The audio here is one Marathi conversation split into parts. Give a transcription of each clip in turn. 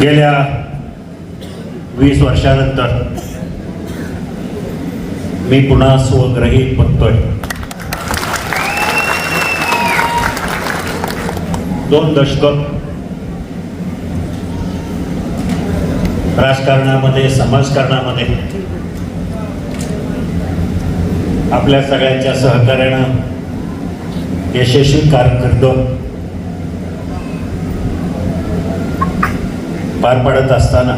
गेल्या वीस वर्षानंतर मी पुन्हा स्वग्रहित बघतोय दोन दशक राजकारणामध्ये समाजकारणामध्ये आपल्या सगळ्यांच्या सहकार्यानं यशस्वी कारकीर्द पार पाडत असताना.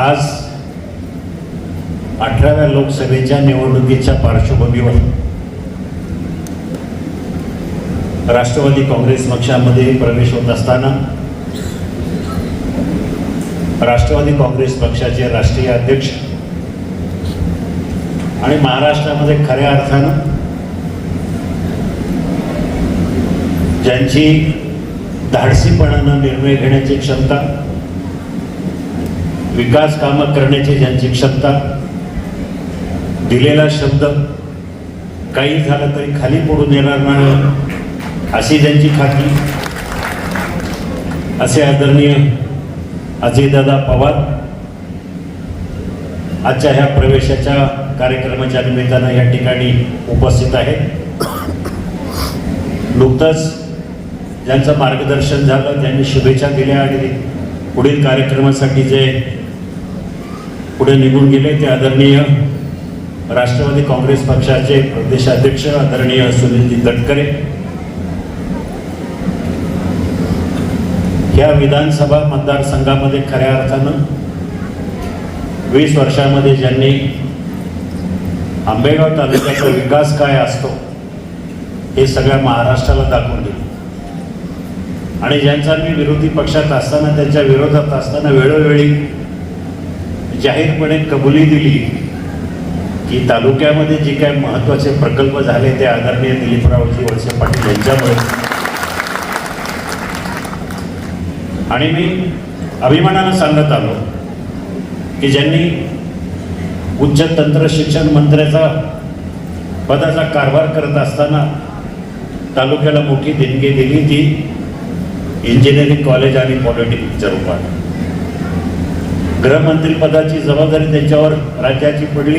आज अठराव्या लोकसभेच्या निवडणुकीच्या पार्श्वभूमीवर राष्ट्रवादी काँग्रेस पक्षामध्ये प्रवेश होत असताना राष्ट्रवादी काँग्रेस पक्षाचे राष्ट्रीय अध्यक्ष आणि महाराष्ट्रामध्ये खऱ्या अर्थानं ज्यांची धाडसीपणानं निर्णय घेण्याची क्षमता विकास कामं करण्याची ज्यांची क्षमता दिलेला शब्द काही झालं तरी खाली पडून येणार नाही अशी ज्यांची खात्री. असे आदरणीय अजयदादा पवार आजच्या ह्या प्रवेशाच्या कार्यक्रमाच्या निमित्तानं या ठिकाणी उपस्थित आहेत. नुकतंच ज्यांचं मार्गदर्शन झालं त्यांनी शुभेच्छा दिल्या आणि पुढील कार्यक्रमासाठी जे पुढे निघून गेले ते आदरणीय राष्ट्रवादी काँग्रेस पक्षाचे प्रदेशाध्यक्ष आदरणीय सुनीलजी तटकरे. या विधानसभा मतदारसंघामध्ये खऱ्या अर्थानं वीस वर्षामध्ये ज्यांनी आंबेगाव तालुक्याचा विकास काय असतो हे सगळ्या महाराष्ट्राला दाखवून दिलं. आणि ज्यांचा मी विरोधी पक्षात असताना त्यांच्या विरोधात असताना वेळोवेळी जाहीरपणे कबुली दिली की तालुक्यामध्ये जे काय महत्त्वाचे प्रकल्प झाले ते आदरणीय दिलीपरावजी वळसे पाटील यांच्यामुळे. आणि मी अभिमानानं सांगत आलो की ज्यांनी उच्च तंत्र शिक्षण मंत्र्याचा पदाचा कारभार करत असताना तालुक्याला मोठी देणगी दिली ती इंजिनिअरिंग कॉलेज आणि पॉलिटेक्निकच्या रूपात गृहमंत्री पदाची जबाबदारी त्यांच्यावर राज्याची पडली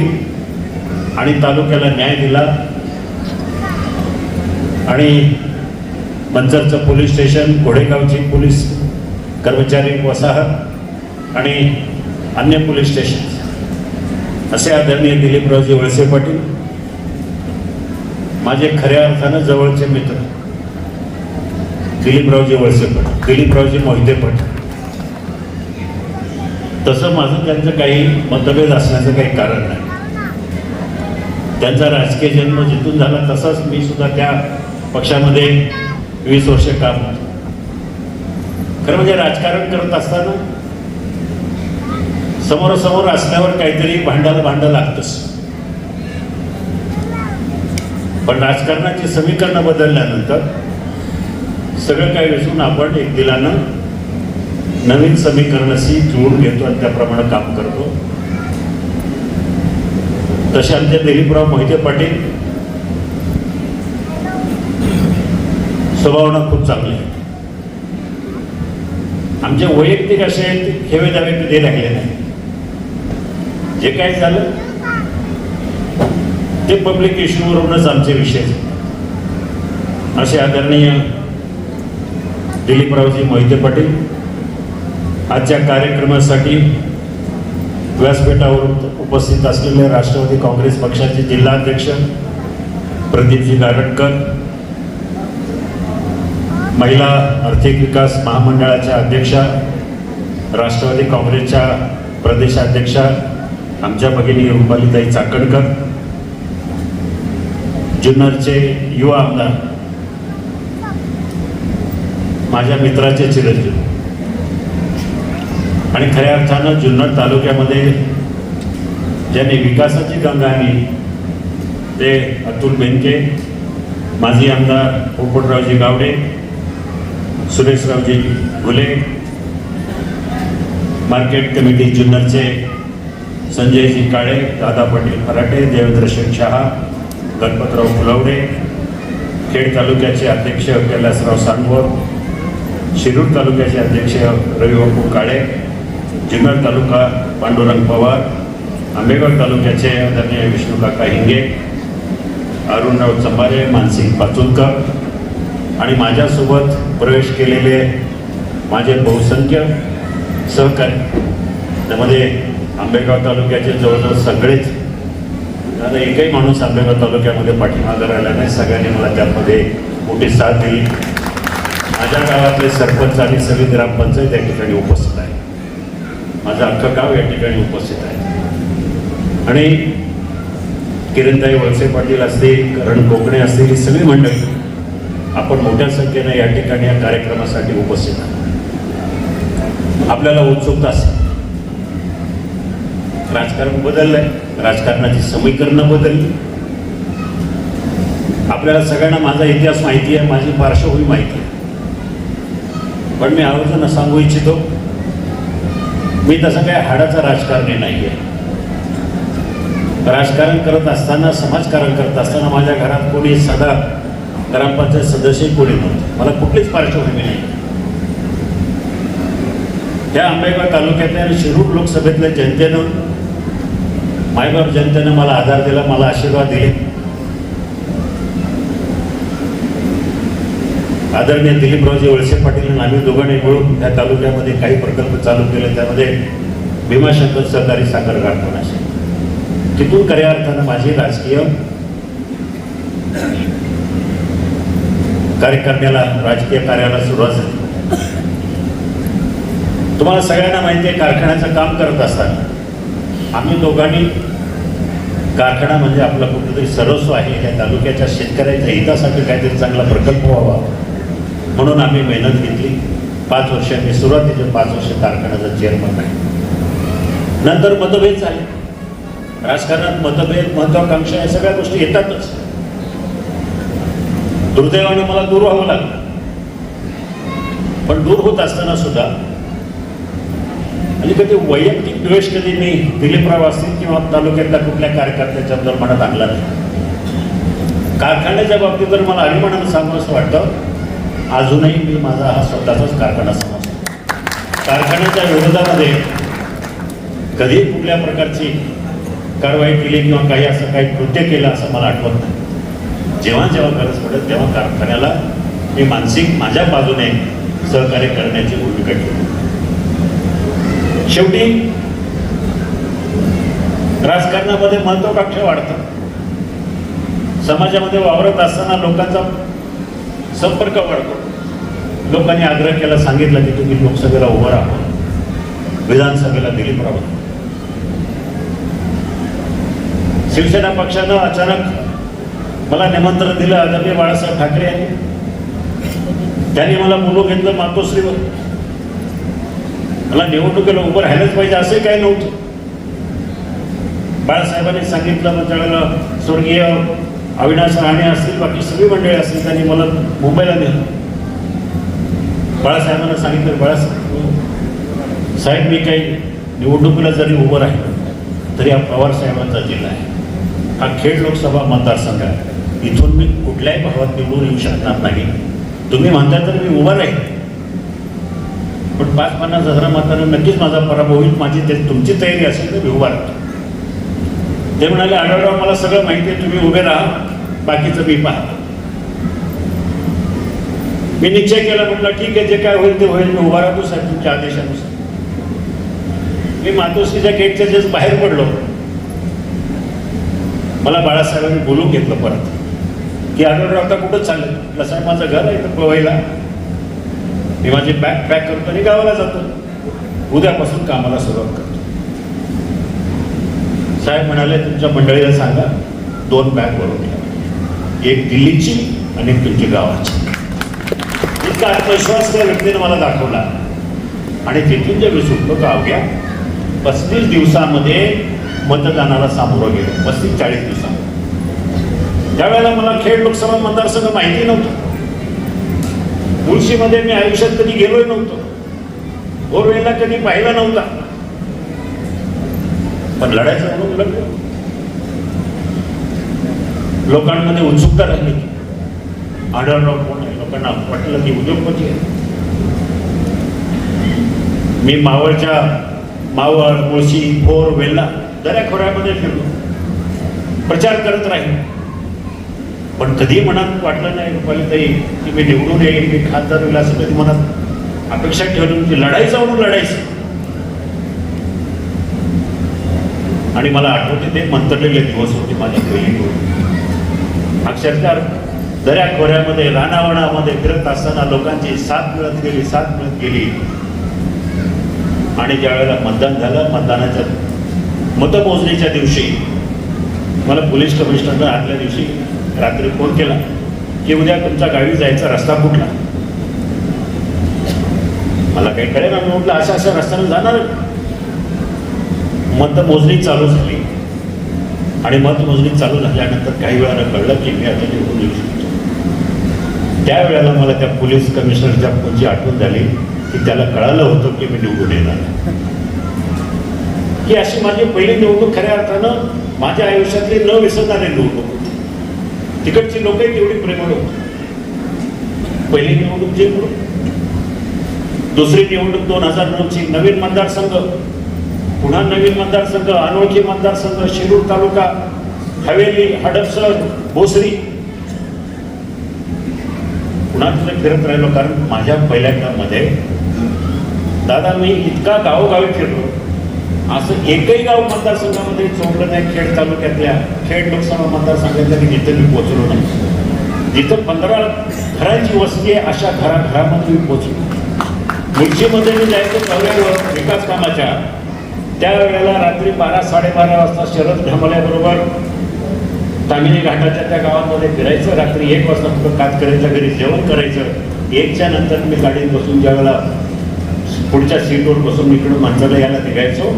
आणि तालुक्याला न्याय दिला. आणि मंचरचं पोलीस स्टेशन घोडेगावची पोलीस कर्मचारी वसाहत आणि अन्य पोलीस स्टेशन. असे आदरणीय दिलीपरावजी वळसे पाटील माझे खऱ्या अर्थानं जवळचे मित्र. दिलीपरावजी वळसे पाटील दिलीपरावजी मोहिते तसं माझं त्यांचं काही मतभेद असण्याचं काही कारण नाही. त्यांचा राजकीय जन्म जिथून झाला तसाच मी सुद्धा त्या पक्षामध्ये वीस वर्ष काम होतो. खरं म्हणजे राजकारण करत असताना समोरासमोर असल्यावर काहीतरी भांडायला भांडं लागतंच. पण राजकारणाची समीकरणं बदलल्यानंतर सगळं काही विसरून आपण एक दिलानं नवीन समीकरणाशी जुळून घेतो आणि त्याप्रमाणे काम करतो. तसे आमच्या दिलीपराव मोहिते पाटील. स्वभावना खूप चांगली आहे आमचे वैयक्तिक असे हेवे दावे कधी राहिले नाही जे काय झालं ते पब्लिक इश्यूवरूनच आमचे विषय असे आदरणीय दिलीपरावजी मोहिते पाटील आजच्या कार्यक्रमासाठी व्यासपीठावर उपस्थित असलेले राष्ट्रवादी काँग्रेस पक्षाचे जिल्हाध्यक्ष प्रदीपजी गारटकर महिला आर्थिक विकास महामंडळाच्या अध्यक्षा राष्ट्रवादी काँग्रेसच्या प्रदेशाध्यक्षा आमच्या भगिनी रुपालीताई चाकणकर जुन्नरचे युवा आमदार माझ्या मित्राचे चिरंजीव. आणि खऱ्या अर्थानं जुन्नर तालुक्यामध्ये ज्यांनी विकासाची गंगा आणली ते अतुल बेनके माजी आमदार पोपटरावजी गावडे सुरेशरावजी घुले मार्केट कमिटी जुन्नरचे संजयजी काळे दादा पाटील फराटे देवेंद्र शेख शहा गणपतराव फुलवडे खेड तालुक्याचे अध्यक्ष कैलासराव सांगोर शिरूर तालुक्याचे अध्यक्ष रविबापू काळे जुन्नर तालुका पांडुरंग पवार आंबेगाव तालुक्याचे आदरणीय विष्णूकाका हिंगे अरुणराव चंबारे मानसिंग पाचुलकर आणि माझ्यासोबत प्रवेश केलेले माझे बहुसंख्य सहकारी त्यामध्ये आंबेगाव तालुक्याचे जवळजवळ सगळेच आता एकही माणूस आंबेगाव तालुक्यामध्ये पाठिंबा राहिला नाही सगळ्यांनी मला त्यामध्ये मोठी साथ दिली. माझ्या गावातले सरपंच आणि सगळी ग्रामपंचायत या ठिकाणी उपस्थित आहे माझं अख्खं गाव या ठिकाणी उपस्थित आहे. आणि किरणताई वळसे पाटील असतील करण कोकणे असतील ही सगळी मंडळी आपण मोठ्या संख्येनं या ठिकाणी या कार्यक्रमासाठी उपस्थित आहात. आपल्याला उत्सुकता असेल. राजकारण बदललंय. राजकारणाची समीकरणं बदलली. आपल्याला सगळ्यांना माझा इतिहास माहिती आहे माझी पार्श्वभूमी माहिती आहे. पण मी आवर्जून सांगू इच्छितो मी तसं काही हाडाचा राजकारणी नाही आहे राजकारण करत असताना समाजकारण करत असताना माझ्या घरात कोणी सदा ग्रामपंचायत सदस्य कोणी नव्हतं. मला कुठलीच पार्श्वभूमी नाही. त्या आंबेगाव तालुक्यातल्या आणि शिरूर लोकसभेतल्या जनतेनं मायबाप जनतेनं मला आधार दिला मला आशीर्वाद दिले. आदरणीय दिलीपरावजी वळसे पाटील आणि आम्ही दोघांनी मिळून त्या तालुक्यामध्ये काही प्रकल्प चालू केले त्यामध्ये भीमाशंकर सहकारी साखर कारखाना तिथून खऱ्या अर्थानं माझी राजकीय कार्यकारण्याला राजकीय कार्याला सुरुवात झाली. तुम्हाला सगळ्यांना माहिती आहे कारखान्याचं काम करत असताना आम्ही दोघांनी कारखाना म्हणजे आपला कुठेतरी सर्वस्व आहे या तालुक्याच्या शेतकऱ्याच्या हितासाठी काहीतरी चांगला प्रकल्प व्हावा. म्हणून आम्ही मेहनत घेतली. पाच वर्ष मी सुरुवातीचे पाच वर्ष कारखान्याचा चेअरमन आहे. नंतर मतभेद झाले. राजकारणात मतभेद महत्वाकांक्षा या सगळ्या गोष्टी येतातच. दुर्दैवाने मला दूर व्हावं लागलं. पण दूर होत असताना सुद्धा आणि कधी वैयक्तिक द्वेष कधी मी दिलीपराव असतील किंवा तालुक्यातल्या कुठल्या कार्यकर्त्याच्या मनात आणला नाही. कारखान्याच्या बाबतीत तर मला अभिमानानं सांगू असं वाटतं अजूनही मी माझा हा स्वतःचाच कारखाना समजतो. कारखान्याच्या विरोधामध्ये कधी कुठल्या प्रकारची कारवाई केली किंवा काही असं काही कृत्य केलं असं मला आठवत नाही. जेव्हा जेव्हा गरज पडेल तेव्हा कारखान्याला मी मानसिक माझ्या बाजूने सहकार्य करण्याची भूमिका घेतो. शेवटी राजकारणामध्ये महत्वाकांक्षा वाढतात समाजामध्ये वावरत असताना लोकांचा संपर्क वाढतो. लोकांनी आग्रह केला सांगितलं की तुम्ही लोकसभेला उभं राहा. विधानसभेला दिलीप राहा शिवसेना पक्षानं अचानक मला निमंत्रण दिलं आदरणीय बाळासाहेब ठाकरे यांनी. त्यांनी मला बोलू घेतलं मातोश्रीवर. मला निवडणुकीला उभं राहायलाच पाहिजे असे काही नव्हतं. बाळासाहेबांनी सांगितलं मग त्यावेळेला स्वर्गीय अविनाश राणे असतील बाकी सगळी मंडळी असतील त्यांनी मला मुंबईला नेलं. बाळासाहेबांना सांगितलं बाळासाहेब साहेब मी काही निवडणुकीला जरी उभं राहिलं तरी हा पवार साहेबांचा जिल्हा आहे. हा खेड लोकसभा मतदारसंघ आहे. इथून मी कुठल्याही भावात निवडून येऊ शकणार नाही. तुम्ही म्हणता तर मी उभा राहील पण पाच पन्नास हजार मतांना नक्कीच माझा पराभव होईल. माझी ते तुमची तयारी असेल तर मी उभा राहतो. ते म्हणाले आढळराव मला सगळं माहिती आहे तुम्ही उभे राहा बाकीचं मी पाहतो. मी निश्चय केला म्हटलं ठीक आहे जे काय होईल ते होईल मी उभा राहतो साहेब तुमच्या आदेशानुसार. मी मातोश्रीच्या गेटच्या जस्ट बाहेर पडलो. मला बाळासाहेबांनी बोलून घेतलं परत की आढळराव आता कुठं चालेल? म्हटलं साहेब माझं घर आहे इथं मी माझी बॅग पॅक करतो आणि गावाला जातो. उद्यापासून कामाला सुरुवात करतो. साहेब म्हणाले तुमच्या मंडळीला सांगा दोन बॅग भरून घ्या. एक दिल्लीची आणि एक तुमची गावाची. इतका आत्मविश्वास त्या व्यक्तीने मला दाखवला. आणि तिथून जे मी सुटलो तर अवघ्या पस्तीस दिवसामध्ये मतदानाला सामोरं गेलो. पस्तीस चाळीस दिवसामध्ये. त्यावेळेला मला खेड लोकसभा मतदारसंघ माहिती नव्हतं. मुळशीमध्ये मी आयुष्यात कधी गेलोय नव्हतो. गोरवेला कधी पाहिला नव्हता. पण लढायचं म्हणून लढलो लोकांमध्ये उत्सुकता राहिली आढळराव कोण आहे? लोकांना वाटलं की उद्योगपती आहे. मी मावळच्या मावळ मुळशी भोर वेल्ला दऱ्या खोऱ्यामध्ये फिरलो. प्रचार करत राहील. पण कधी मनात वाटलं नाही रुपालीताई की मी निवडून येईल मी खासदार होईल असं कधी मनात अपेक्षा ठेवली की लढायचं म्हणून लढायचं. आणि मला आठवते ते मंतरलेले दिवस होते माझी पहिली निवडणूक अक्षरशः दऱ्या खोऱ्यामध्ये रानावणामध्ये फिरत असताना लोकांची साथ मिळत गेली साथ मिळत गेली. आणि ज्या वेळेला मतदान झालं मतदानाच्या मतमोजणीच्या दिवशी मला पोलीस कमिशनरनं आदल्या दिवशी रात्री फोन केला की उद्या तुमच्या गावी जायचा रस्ता कुठला? मला काही कळेल ना म्हटलं अशा अशा रस्त्याने जाणार मतमोजणी चालू झाली. आणि मतमोजणी चालू झाल्यानंतर काही वेळाला कळलं की मी आता निवडून येऊ शकतो. त्यावेळेला मला त्या पोलीस कमिशनरच्या फोनची आठवण झाली की त्याला कळालं होतं की मी निवडून येणार. ही अशी माझी पहिली निवडणूक खऱ्या अर्थानं माझ्या आयुष्यातली न विसरणारी निवडणूक होती. तिकडची लोकही तेवढी प्रेमळ होती. पहिली निवडणूक जिंकलो दुसरी निवडणूक दोन हजार नऊची नवीन मतदारसंघ. पुन्हा नवीन मतदारसंघ अनोळखी मतदारसंघ शिरूर तालुका हवेली हडपसर भोसरी. पुन्हा तिथे फिरत राहिलो कारण माझ्या पहिल्यांदामध्ये दादा मी इतका गावोगावी फिरलो. असं एकही गाव मतदारसंघामध्ये चोपलं नाही खेड तालुक्यातल्या खेड लोकसभा मतदारसंघातल्या की जिथं मी पोचलो नाही. जिथं पंधरा घरांची वस्ती आहे अशा घरा घरामध्ये मी पोचलो मुळशीमध्ये मी जायचो दौऱ्यावर विकास कामाच्या. त्यावेळेला रात्री बारा साडेबारा वाजता शरद ढामल्याबरोबर तामिनी घाटाच्या त्या गावामध्ये फिरायचं. रात्री एक वाजता फक्त कातकऱ्यांच्या घरी जेवण करायचं. एकच्या नंतर मी गाडीत बसून ज्यावेळेला पुढच्या सीटवर बसून इकडून माणसाला यायला निघायचो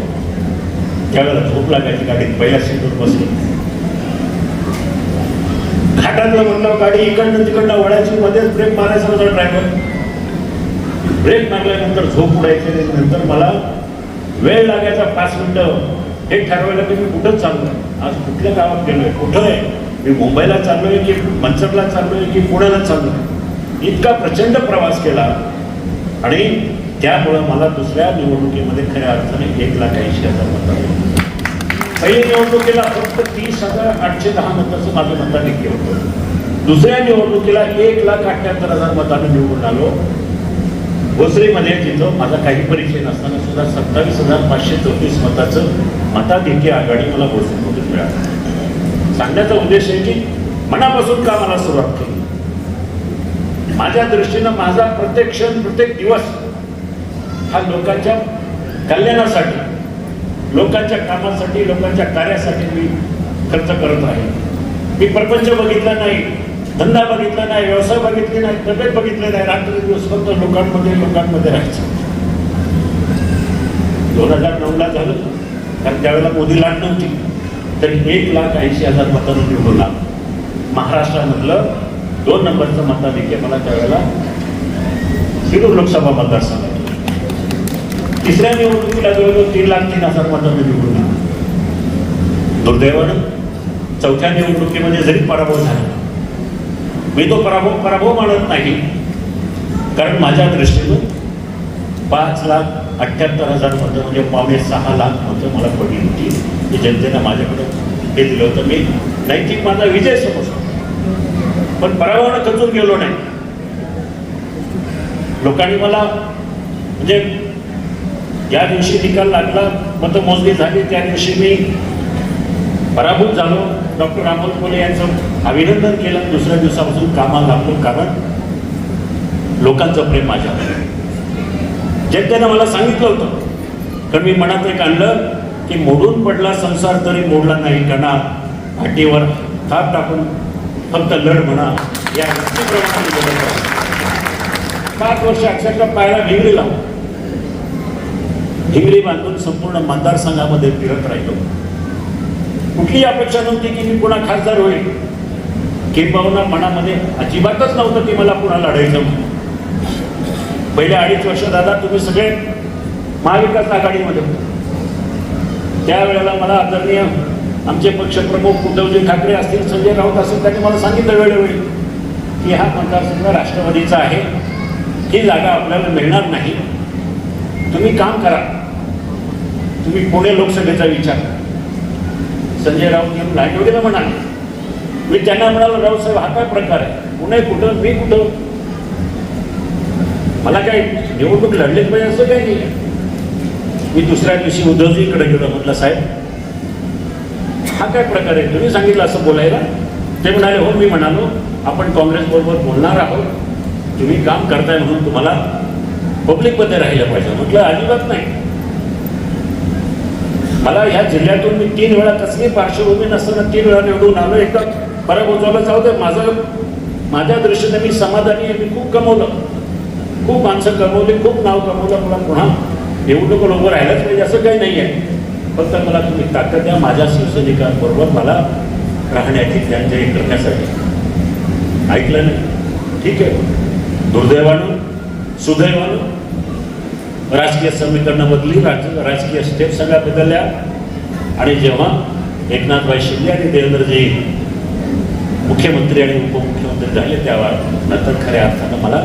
त्यावेळेला झोप लागायची गाडीत. पहिल्या सीटवर बसून घाटातलं म्हणलं गाडी इकडनं तिकडनं वळायची मध्येच ब्रेक मारायचा माझा ड्रायव्हर ब्रेक मारल्यानंतर झोप उडायची नंतर मला वेळ लागायचा पाच मिनिटं. हे ठरवायला की मी कुठंच चाललो आज कुठल्या गावात गेलोय? कुठं आहे? मी मुंबईला चाललोय की मंचरला चाललोय की पुण्याला चाललोय? इतका प्रचंड प्रवास केला. आणि त्यामुळं मला दुसऱ्या निवडणुकीमध्ये खऱ्या अर्थाने एक लाख ऐंशी हजार मतं पहिल्या निवडणुकीला फक्त तीस हजार आठशे दहा मताचं माझं मताधिक्य होतं. दुसऱ्या निवडणुकीला एक लाख अठ्ठ्याहत्तर हजार मताने निवडून आलो. भोसरीमध्ये तिथं माझा काही परिचय नसताना सुद्धा सत्तावीस हजार पाचशे चौतीस मताचं मताधिक्य आघाडी मला भोसरीमधून मिळालं. सांगण्याचा उद्देश आहे की मनापासून का मला सुरुवात केली? माझ्या दृष्टीनं माझा प्रत्येक क्षण प्रत्येक दिवस हा लोकांच्या कल्याणासाठी लोकांच्या कामासाठी लोकांच्या कार्यासाठी मी खर्च करत आहे. मी प्रपंच बघितला नाही. धंदा बघितला नाही व्यवसाय बघितले नाही तब्येत बघितले नाही रात्री दिवस फक्त लोकांमध्ये लोकांमध्ये राहायचं. दोन हजार नऊला झालं. कारण त्यावेळेला मोदी लाट नव्हती. तरी एक लाख ऐंशी हजार मतांनी निवडून आला. महाराष्ट्रामधलं दोन नंबरचं मताधिक्य मला त्यावेळेला शिरूर लोकसभा मतदारसंघ. तिसऱ्या निवडणुकीला जवळजवळ तीन लाख तीन हजार मतांनी निवडून आला. दुर्दैवानं चौथ्या निवडणुकीमध्ये जरी पराभव झाला मी तो पराभव पराभव मानत नाही. कारण माझ्या दृष्टीनं पाच लाख अठ्ठ्याहत्तर हजार मतं म्हणजे पावणे सहा लाख मतं मला पडली होती. की जनतेनं माझ्याकडे हे दिलं होतं. मी नैतिक माझा विजय समजतो. पण पराभवानं खचून गेलो नाही. लोकांनी मला म्हणजे ज्या दिवशी निकाल लागला मतमोजणी झाली. त्या दिवशी मी पराभूत झालो. डॉक्टर अमोल कोले यांचं अभिनंदन केलं दुसऱ्या दिवसापासून कामाला लागलो कारण लोकांचं प्रेम माझ्या जनतेनं मला सांगितलं होतं. कारण मी मनात एक आणलं की मोडून पडला संसार तरी मोडला नाही कणा हाटीवर थाप टाकून फक्त लढ म्हणा या वृत्तीप्रमाणे वर्ष अक्षरशः पायाला भिंगरी लावून भिंगडी बांधून संपूर्ण मतदारसंघामध्ये फिरत राहिलो. कुठली अपेक्षा नव्हती की मी पुन्हा खासदार होईल. किंबहुना मनामध्ये अजिबातच नव्हतं की मला पुन्हा लढायचं म्हणून. पहिले अडीच वर्ष दादा तुम्ही सगळे महाविकास आघाडीमध्ये त्यावेळेला मला आदरणीय आमचे पक्षप्रमुख उद्धवजी ठाकरे असतील संजय राऊत असतील त्यांनी मला सांगितलं वेळोवेळी की हा मतदारसंघ राष्ट्रवादीचा आहे. ही जागा आपल्याला मिळणार नाही. तुम्ही काम करा. तुम्ही पुणे लोकसभेचा विचार करा. संजय राऊत येऊन लाटवडीला म्हणाले. मी त्यांना म्हणालो रावसाहेब हा काय प्रकार आहे? पुणे कुठं मी कुठं? मला काय निवडणूक लढलीच पाहिजे असं काही नाही मी दुसऱ्या दिवशी उद्धवजीकडे गेलो म्हटलं साहेब हा काय प्रकार आहे? तुम्ही सांगितलं असं बोलायला? ते म्हणाले हो मी म्हणालो आपण काँग्रेस बरोबर बोलणार आहोत. तुम्ही काम करताय म्हणून तुम्हाला पब्लिकमध्ये राहिलं पाहिजे. म्हटलं अजिबात नाही. मला ह्या जिल्ह्यातून मी तीन वेळा कसली पार्श्वभूमी नसताना तीन वेळा निवडून आलो एकदा पराभव जाऊ दे. माझं माझ्या दृष्टीने मी समाधानी आहे. मी खूप कमवलं. खूप माणसं कमवली खूप नाव कमवलं. मला पुन्हा निवडणूक उभं राहिलंच पाहिजे. असं काही नाही आहे. फक्त मला तुम्ही ताकद द्या. माझ्या शिवसैनिकांबरोबर मला राहण्याची त्यांच्या करण्यासाठी. ऐकलं नाही? ठीक आहे. दुर्दैवानं सुदैवानं राजकीय समीकरणं बदली. राज राजकीय स्टेप सगळ्या बदलल्या. आणि जेव्हा एकनाथभाई शिंदे आणि देवेंद्रजी मुख्यमंत्री आणि उपमुख्यमंत्री झाले त्यावर. नंतर खऱ्या अर्थानं मला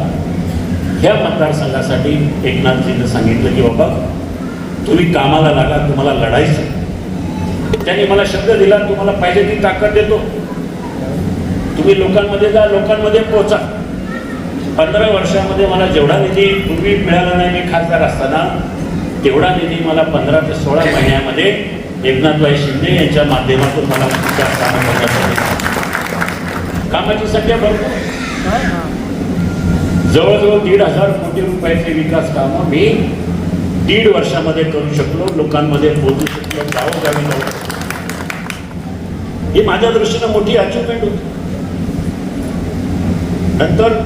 ह्या मतदारसंघासाठी एकनाथजीनं सांगितलं की बाबा तुम्ही कामाला लागा तुम्हाला लढायचं त्यांनी मला शब्द दिला तुम्हाला पाहिजे ती ताकद देतो. तुम्ही लोकांमध्ये जा लोकांमध्ये पोहोचा. पंधरा वर्षामध्ये मला जेवढा निधी पूर्वी मिळाला नाही मी खासदार असताना तेवढा निधी मला पंधरा ते सोळा महिन्यामध्ये एकनाथभाई शिंदे यांच्या माध्यमातून मला कामाची संख्या भरपूर. जवळजवळ दीड हजार कोटी रुपयाचे विकास कामं मी दीड वर्षामध्ये करू शकलो लोकांमध्ये पोहोचू शकलो गावोगावी जाऊ. ही माझ्या दृष्टीनं मोठी अचिव्हमेंट होती. नंतर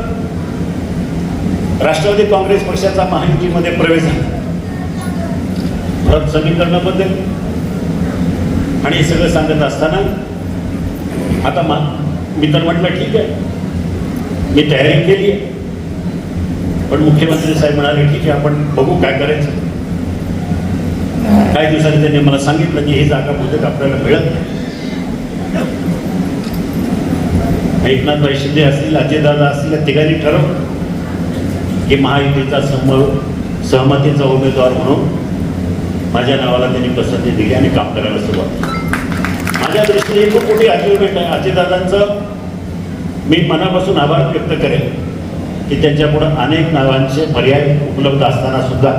राष्ट्रवादी काँग्रेस पक्षाचा महायुतीमध्ये प्रवेश झाला. परत समीकरणं बदल आणि हे सगळं सांगत असताना आता मा मी तर म्हटलं ठीक आहे. मी तयारी केली आहे पण मुख्यमंत्री साहेब म्हणाले ठीक आहे आपण बघू काय करायचं. काही दिवसांनी त्यांनी मला सांगितलं की ही जागा बहुतेक आपल्याला मिळत नाही. एकनाथ शिंदे असतील अजयदादा असतील या तिघांनी ठरवलं की महायुतीचा सम सहमतीचा उमेदवार म्हणून माझ्या नावाला त्यांनी पसंती दिली आणि काम करायला सुरुवात केली. माझ्या दृष्टीने खूप मोठी अचिव्हमेंट आहे. अजितदादांचं मी मनापासून आभार व्यक्त करेन की त्यांच्यापुढं अनेक नावांचे पर्याय उपलब्ध असताना सुद्धा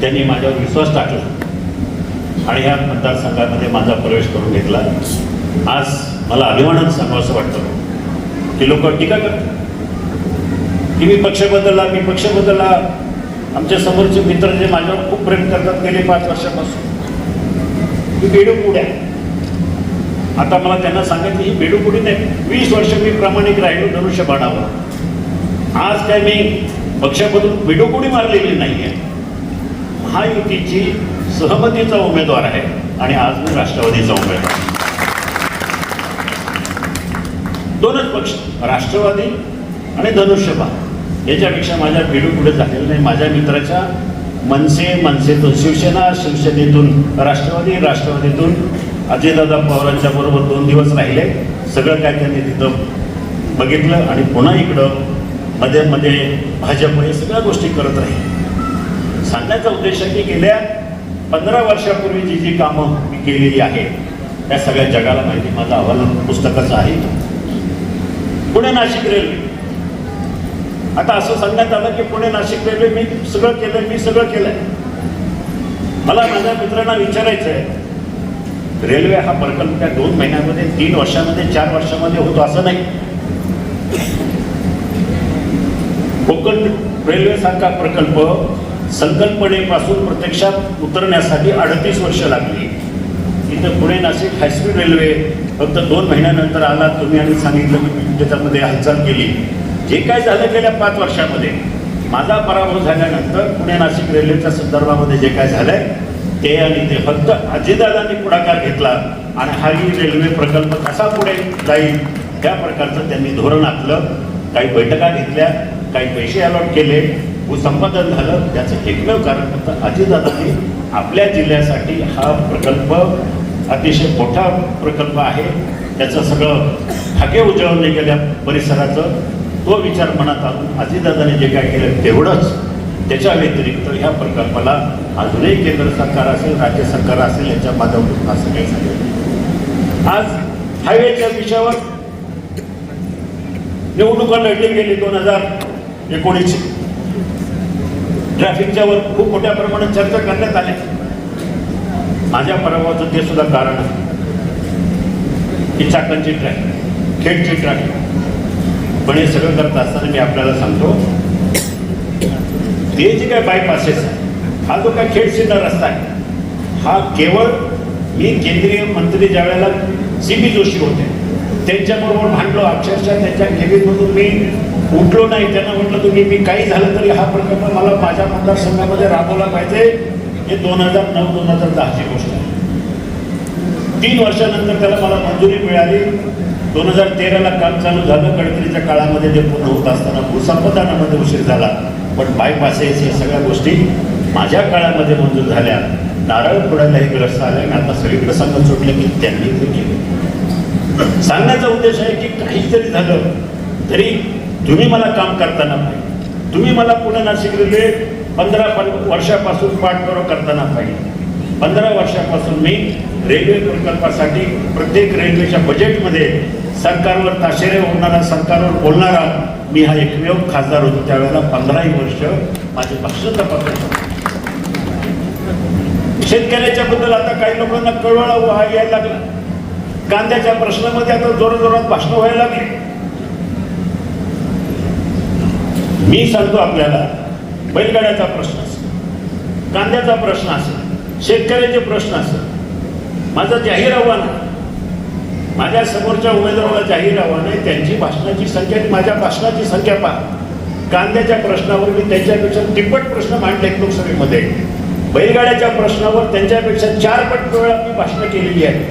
त्यांनी माझ्यावर विश्वास टाकला आणि ह्या मतदारसंघामध्ये माझा प्रवेश करून घेतला. आज मला अभिमानानं सांगावं असं वाटतं की लोक टीका करतात. की मी पक्ष बदलला मी पक्ष बदलला. आमच्या समोरचे मित्र जे माझ्यावर खूप प्रेम करतात गेले पाच वर्षापासून. ही बेडूक उड्या. आता मला त्यांना सांगायचं ही बेडूक उडी नाही वीस वर्ष मी प्रामाणिक राहिलो धनुष्यबाणावर आज काय मी पक्षामधून बेडूक मारलेली नाही आहे महायुतीची सहमतीचा उमेदवार आहे आणि आज मी राष्ट्रवादीचा उमेदवार दोनच पक्ष राष्ट्रवादी आणि धनुष्यबा याच्यापेक्षा माझ्या पिढी पुढे झालेलं नाही. माझ्या मित्राच्या मनसे मनसेतून शिवसेना शिवसेनेतून राष्ट्रवादी राष्ट्रवादीतून अजयदादा पवारांच्या बरोबर दोन दिवस राहिले. सगळं काय त्यांनी तिथं बघितलं आणि पुन्हा इकडं मध्ये मध्ये भाजप हे सगळ्या गोष्टी करत राहील. सांगण्याचा उद्देश की गेल्या पंधरा वर्षापूर्वी जी जी कामं मी केलेली आहेत त्या सगळ्या जगाला माहिती माझं अहवाल पुस्तकाचं आहे. पुणे नाशिक रेल्वे. आता असं सांगण्यात आलं की पुणे नाशिक रेल्वे मी सगळं केलंय मी सगळं केलंय. मला माझ्या मित्रांना विचारायचं आहे रेल्वे हा प्रकल्प त्या दोन महिन्यामध्ये तीन वर्षामध्ये चार वर्षामध्ये होतो असं नाही. कोकण रेल्वे सारखा प्रकल्प संकल्पनेपासून प्रत्यक्षात उतरण्यासाठी अडतीस वर्ष लागली. इथं पुणे नाशिक हायस्पीड रेल्वे फक्त दोन महिन्यानंतर आला तुम्ही आणि सांगितलं की त्याच्यामध्ये हालचाल केली. जे काय झालं गेल्या पाच वर्षामध्ये माझा पराभव झाल्यानंतर पुणे नाशिक रेल्वेच्या संदर्भामध्ये जे काय झालंय ते आणि ते फक्त अजितदादांनी पुढाकार घेतला आणि हा रेल्वे प्रकल्प कसा पुढे जाईल त्या प्रकारचं त्यांनी धोरण आखलं. काही बैठका घेतल्या काही पैसे अलॉट केले. भूसंपादन झालं. त्याचं एकमेव कारण फक्त अजितदादांनी आपल्या जिल्ह्यासाठी हा प्रकल्प अतिशय मोठा प्रकल्प आहे. त्याचं सगळं ठाके उजळवले गेल्या परिसराचं. तो विचार मनात आणून अजितदादाने जे काय केलं तेवढंच त्याच्या व्यतिरिक्त ह्या प्रकल्पाला अजूनही केंद्र सरकार असेल राज्य सरकार असेल याच्या माध्यमातून असं काही झालं आज हायवेच्या विषयावर निवडणुका लढली गेली दोन हजार एकोणीसची. ट्रॅफिकच्या वर खूप मोठ्या प्रमाणात चर्चा करण्यात आल्या माझ्या पराभवाचं ते सुद्धा कारण आहे. की चाकणची ट्रॅफिक खेडची ट्रॅफिक पण हे सगळं करत असताना मी आपल्याला सांगतो ते जे काय बायपासेस आहे. हा जो काय खेळ सिद्ध रस्ता आहे हा केवळ मी केंद्रीय मंत्री ज्या वेळेला सी बी जोशी होते त्यांच्याबरोबर भांडलो अक्षरशः त्यांच्या केबिनमधून मी उठलो नाही. त्यांना म्हटलं तुम्ही मी काही झालं तरी हा प्रकल्प मला माझ्या मतदारसंघामध्ये राबवला पाहिजे. हे दोन हजार नऊ दोन हजार दहाची गोष्ट आहे. तीन वर्षानंतर त्याला मला मंजुरी मिळाली. दोन हजार तेराला काम चालू झालं. गडकरीच्या काळामध्ये ते पूर्ण होत असताना भूसंपादनामध्ये उशीर झाला. पण बायपासेस या सगळ्या गोष्टी माझ्या काळामध्ये मंजूर झाल्या. नारळ फोडायलाही ग्रस्त आले आणि आता सगळीकडे सांगत सुटले की त्यांनी ते केले. सांगण्याचा उद्देश आहे की काही जरी झालं तरी तुम्ही मला काम करताना पाहिजे तुम्ही मला पुणे नाशिक रेल्वे पंधरा पन वर्षापासून पाठपुरावा करताना पाहिजे पंधरा वर्षापासून मी रेल्वे प्रकल्पासाठी प्रत्येक रेल्वेच्या बजेटमध्ये सरकारवर ताशेरे होणारा सरकारवर बोलणारा मी हा एकमेव खासदार होतो. त्यावेळेला पंधराही वर्ष माझे भाषण तपासत शेतकऱ्याच्या बद्दल आता काही लोकांना कळवळा वा- यायला लागला. कांद्याच्या प्रश्नामध्ये आता जोराजोरात भाषण व्हायला लागली. मी सांगतो आपल्याला बैलगाड्याचा प्रश्न असेल कांद्याचा प्रश्न असेल शेतकऱ्याचे प्रश्न असेल माझं जाहीर आव्हान आहे. माझ्या समोरच्या उमेदवाराला जाहीर आव्हान आहे त्यांची भाषणाची संख्या आणि माझ्या भाषणाची संख्या पहा. कांद्याच्या प्रश्नावर मी त्यांच्यापेक्षा तिप्पट प्रश्न मांडले लोकसभेमध्ये. बैलगाड्याच्या प्रश्नावर त्यांच्यापेक्षा चार पट वेळा मी भाषणं केलेली आहे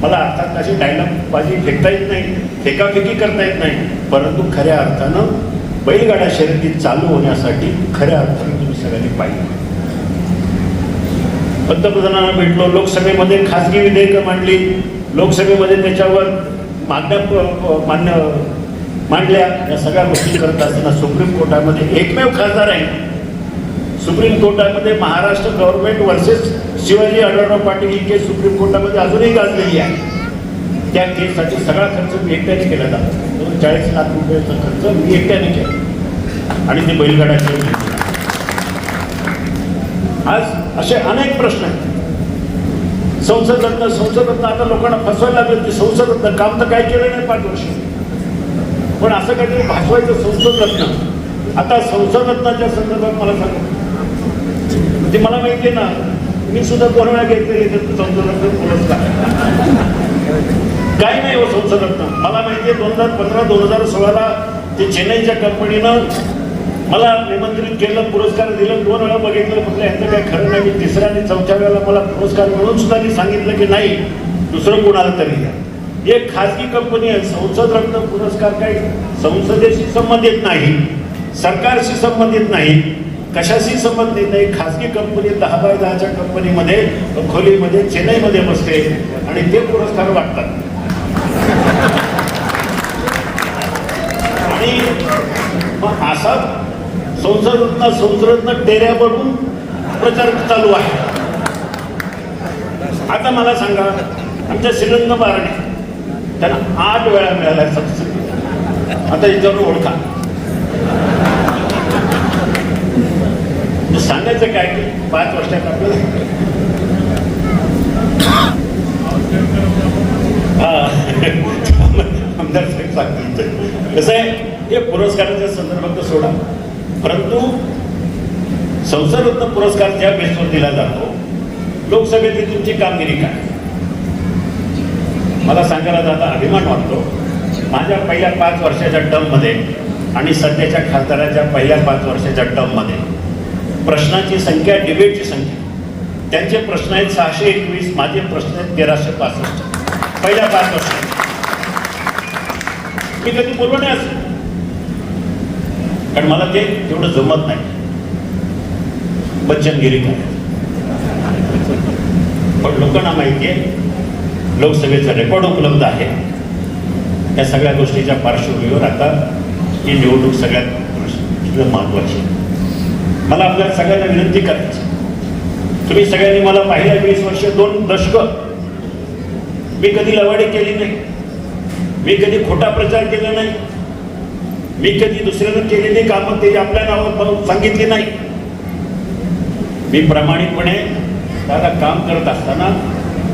मला अर्थात अशी डायलॉग बाजी फेकता येत नाही फेकाफेकी करता येत नाही. परंतु खऱ्या अर्थानं बैलगाड्या शर्यती चालू होण्यासाठी खऱ्या अर्थानं तुम्ही सगळ्यांनी पाहिजे पंतप्रधानांना भेटलो लोकसभेमध्ये खासगी विधेयकं मांडली. लोकसभेमध्ये त्याच्यावर मागण्या मान्य मांडल्या या सगळ्या गोष्टी करत असताना सुप्रीम कोर्टामध्ये एकमेव खासदार आहे. सुप्रीम कोर्टामध्ये महाराष्ट्र गव्हर्नमेंट वर्सेस शिवाजी आढळराव पाटील ही केस सुप्रीम कोर्टामध्ये अजूनही गाजलेली आहे. त्या केससाठी सगळा खर्च मी एकट्याने केला जातो. दोन चाळीस लाख रुपयाचा खर्च मी एकट्याने केला. आणि ते बैलगाड्याचे आज असे अनेक प्रश्न आहेत. संसद रत्न आता लोकांना फसवायला लागलं की संसद काम तर काय केलं नाही पाच वर्ष. पण असं काहीतरी भासवायचं संसद आता संसद संदर्भात मला सांगा. ते मला माहिती आहे ना मी सुद्धा दोन वेळा घेतलेले ते पुरस्कार काही नाही हो संसद मला माहिती आहे दोन हजार पंधरा दोन हजार सोळाला ते चेन्नईच्या कंपनीनं मला निमंत्रित केलं पुरस्कार दिलं दोन वेळा बघितलं म्हटलं यांचं काय खरं नाही मी तिसऱ्या आणि चौथ्या वेळेला मला पुरस्कार मिळून सुद्धा मी सांगितलं की नाही दुसरं कोणाला तरी द्या. एक खाजगी कंपनी आहे संसद रत्न पुरस्कार काही संसदेशी संबंधित नाही सरकारशी संबंधित नाही कशाशी संबंधित नाही खाजगी कंपनी दहा बाय दहाच्या कंपनीमध्ये खोलीमध्ये चेन्नईमध्ये बसते आणि ते पुरस्कार वाटतात. आणि मग असा संसदरत्न संसदरत्न टेऱ्यावरून प्रचार चालू आहे. आता मला सांगा आमच्या श्रीरंग बारणे त्यांना आठ वेळा मिळाल्या सबसिडी आता याच्यावर ओळखा. तर सांगायचं काय की पाच वर्षात आपल्याला हा. आमदार साहेब सांगतील. कसं आहे? हे पुरस्काराच्या संदर्भात सोडा. परंतु संसदरत्न पुरस्कार ज्या बेसवर दिला जातो लोकसभेतली तुमची कामगिरी काय? मला सांगायला जाता अभिमान वाटतो. माझ्या पहिल्या पाच वर्षाच्या टर्ममध्ये आणि सध्याच्या खासदाराच्या पहिल्या पाच वर्षाच्या टर्ममध्ये प्रश्नाची संख्या डिबेटची संख्या त्यांचे प्रश्न आहेत सहाशे एकवीस माझे प्रश्न आहेत तेराशे पासष्ट. पहिल्या पाच वर्षात. मी कधी बोललो नाही असं. कारण मला ते तेवढं जमत नाही. बच्चनगिरी काय? पण लोकांना माहिती आहे लोकसभेचा रेकॉर्ड उपलब्ध आहे. या सगळ्या गोष्टीच्या पार्श्वभूमीवर आता ही निवडणूक सगळ्यात महत्वाची मला आपल्या सगळ्यांना विनंती करायची तुम्ही सगळ्यांनी मला पाहिलं वीस वर्ष दोन दशक. मी कधी लवाडी केली नाही. मी कधी खोटा प्रचार केला नाही. मी कधी दुसऱ्यानं केलेली कामं ते आपल्या नावावर सांगितली नाही. मी प्रामाणिकपणे दादा काम करत असताना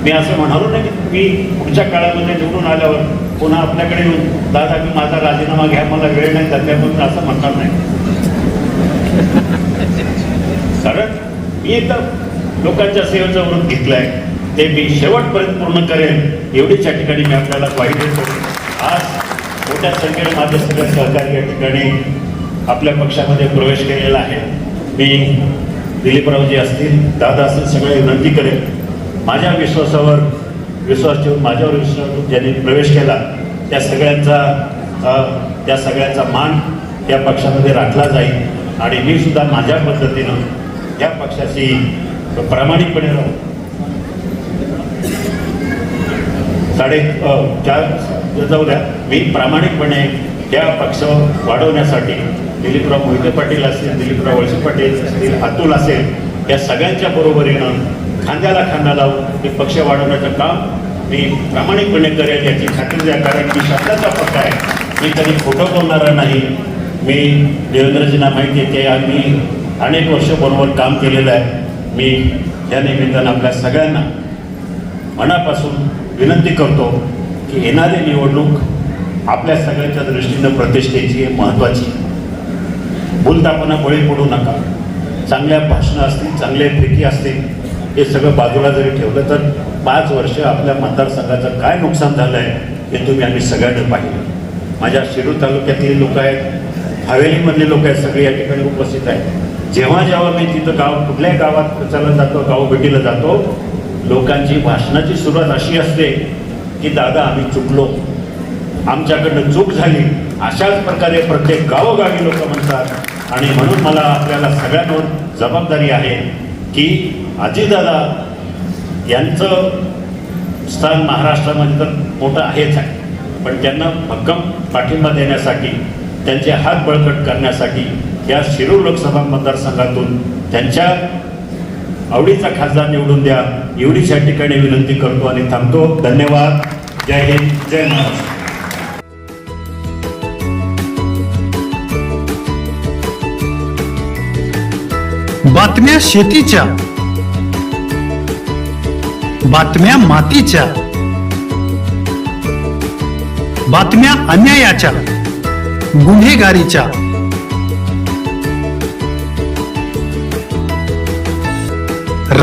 मी असं म्हणालो नाही की मी पुढच्या काळामध्ये निवडून आल्यावर पुन्हा आपल्याकडे येऊन दादा मी माझा राजीनामा घ्या मला वेळ नाही त्याच्यामुळे असं म्हणणार नाही. कारण मी एकदा लोकांच्या सेवेचं व्रत आहे ते मी शेवटपर्यंत पूर्ण करेन एवढीच या ठिकाणी मी आपल्याला पाहिजे आज मोठ्या संख्येने माझे सगळे सहकारी या ठिकाणी आपल्या पक्षामध्ये प्रवेश केलेला आहे. मी दिलीपरावजी असतील दादा असतील सगळे विनंती करेन माझ्या विश्वासावर विश्वास ठेवून माझ्यावर विश्वास ठेवून ज्यांनी प्रवेश केला त्या सगळ्यांचा त्या सगळ्यांचा मान या पक्षामध्ये राखला जाईल. आणि मी सुद्धा माझ्या पद्धतीनं या पक्षाशी प्रामाणिकपणे राहू. साडे चार जाऊ द्या मी प्रामाणिकपणे त्या पक्ष वाढवण्यासाठी दिलीपराव मोहिते पाटील असतील दिलीपराव वळसे पाटील असतील अतुल असेल या सगळ्यांच्या बरोबरीनं खांद्याला खांदा लावून हे पक्ष वाढवण्याचं काम मी प्रामाणिकपणे करेल याची खात्री द्या. कारण मी शब्दाचा पक्ष आहे. मी कधी खोटं बोलणारा नाही. मी देवेंद्रजींना माहिती आहे ते आम्ही अनेक वर्ष बरोबर काम केलेलं आहे. मी या निमित्तानं आपल्या सगळ्यांना मनापासून विनंती करतो की येणारी निवडणूक आपल्या सगळ्यांच्या दृष्टीनं प्रतिष्ठेची आहे महत्त्वाची बोलतापणा बळी पडू नका. चांगल्या भाषणं असतील चांगले फेकी असतील हे सगळं बाजूला जरी ठेवलं तर पाच वर्ष आपल्या मतदारसंघाचं काय नुकसान झालं आहे हे तुम्ही आम्ही सगळ्यांनी पाहिलं. माझ्या शिरूर तालुक्यातली लोक आहेत हवेलीमधले लोक आहेत सगळे या ठिकाणी उपस्थित आहेत. जेव्हा जेव्हा मी तिथं गाव कुठल्याही गावात प्रचारला जातो गाव भेटीला जातो लोकांची भाषणाची सुरुवात अशी असते की दादा आम्ही चुकलो. आमच्याकडनं चूक झाली. अशाच प्रकारे प्रत्येक गावोगावी लोक म्हणतात. आणि म्हणून मला आपल्याला सगळ्यांवर जबाबदारी आहे की अजितदादा यांचं स्थान महाराष्ट्रामध्ये तर मोठं आहेच आहे. पण त्यांना भक्कम पाठिंबा देण्यासाठी त्यांचे हात बळकट करण्यासाठी या शिरूर लोकसभा मतदारसंघातून त्यांच्या आवडीचा खासदार निवडून द्या. एवढीच या ठिकाणी विनंती करतो आणि थांबतो. धन्यवाद. जय हिंद. जय महाराष्ट्र. बातम्या शेतीच्या. बातम्या मातीच्या. बातम्या अन्यायाच्या. गुन्हेगारीच्या.